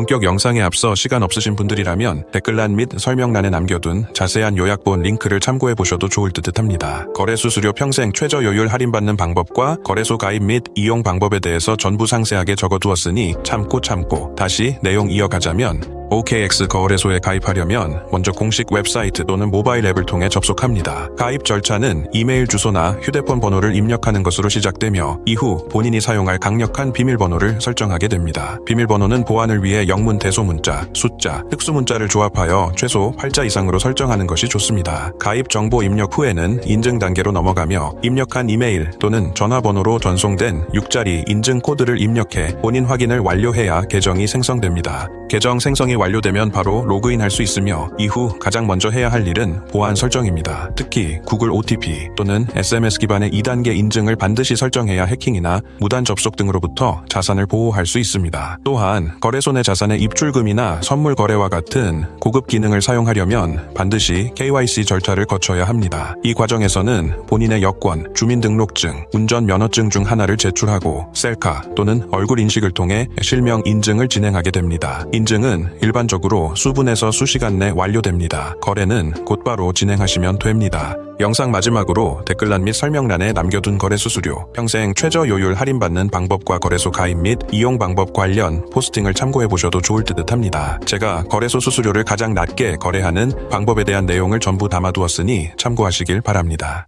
본격 영상에 앞서 시간 없으신 분들이라면 댓글란 및 설명란에 남겨둔 자세한 요약본 링크를 참고해 보셔도 좋을 듯 합니다. 거래 수수료 평생 최저 요율 할인받는 방법과 거래소 가입 및 이용 방법에 대해서 전부 상세하게 적어두었으니 참고 참고 다시 내용 이어가자면 OKX 거래소에 가입하려면 먼저 공식 웹사이트 또는 모바일 앱을 통해 접속합니다. 가입 절차는 이메일 주소나 휴대폰 번호를 입력하는 것으로 시작되며 이후 본인이 사용할 강력한 비밀번호를 설정하게 됩니다. 비밀번호는 보안을 위해 영문 대소문자, 숫자, 특수문자를 조합하여 최소 8자 이상으로 설정하는 것이 좋습니다. 가입 정보 입력 후에는 인증 단계로 넘어가며 입력한 이메일 또는 전화번호로 전송된 6자리 인증 코드를 입력해 본인 확인을 완료해야 계정이 생성됩니다. 계정 생성이 완료되면 바로 로그인할 수 있으며 이후 가장 먼저 해야 할 일은 보안 설정입니다. 특히 구글 OTP 또는 SMS 기반의 2단계 인증을 반드시 설정해야 해킹이나 무단 접속 등으로부터 자산을 보호할 수 있습니다. 또한 거래소 내 자산의 입출금이나 선물 거래와 같은 고급 기능을 사용하려면 반드시 KYC 절차를 거쳐야 합니다. 이 과정에서는 본인의 여권, 주민등록증, 운전면허증 중 하나를 제출하고 셀카 또는 얼굴 인식을 통해 실명 인증을 진행하게 됩니다. 인증은 일반적으로 수분에서 수시간 내 완료됩니다. 거래는 곧바로 진행하시면 됩니다. 영상 마지막으로 댓글란 및 설명란에 남겨둔 거래 수수료, 평생 최저 요율 할인받는 방법과 거래소 가입 및 이용 방법 관련 포스팅을 참고해 보셔도 좋을 듯 합니다. 제가 거래소 수수료를 가장 낮게 거래하는 방법에 대한 내용을 전부 담아두었으니 참고하시길 바랍니다.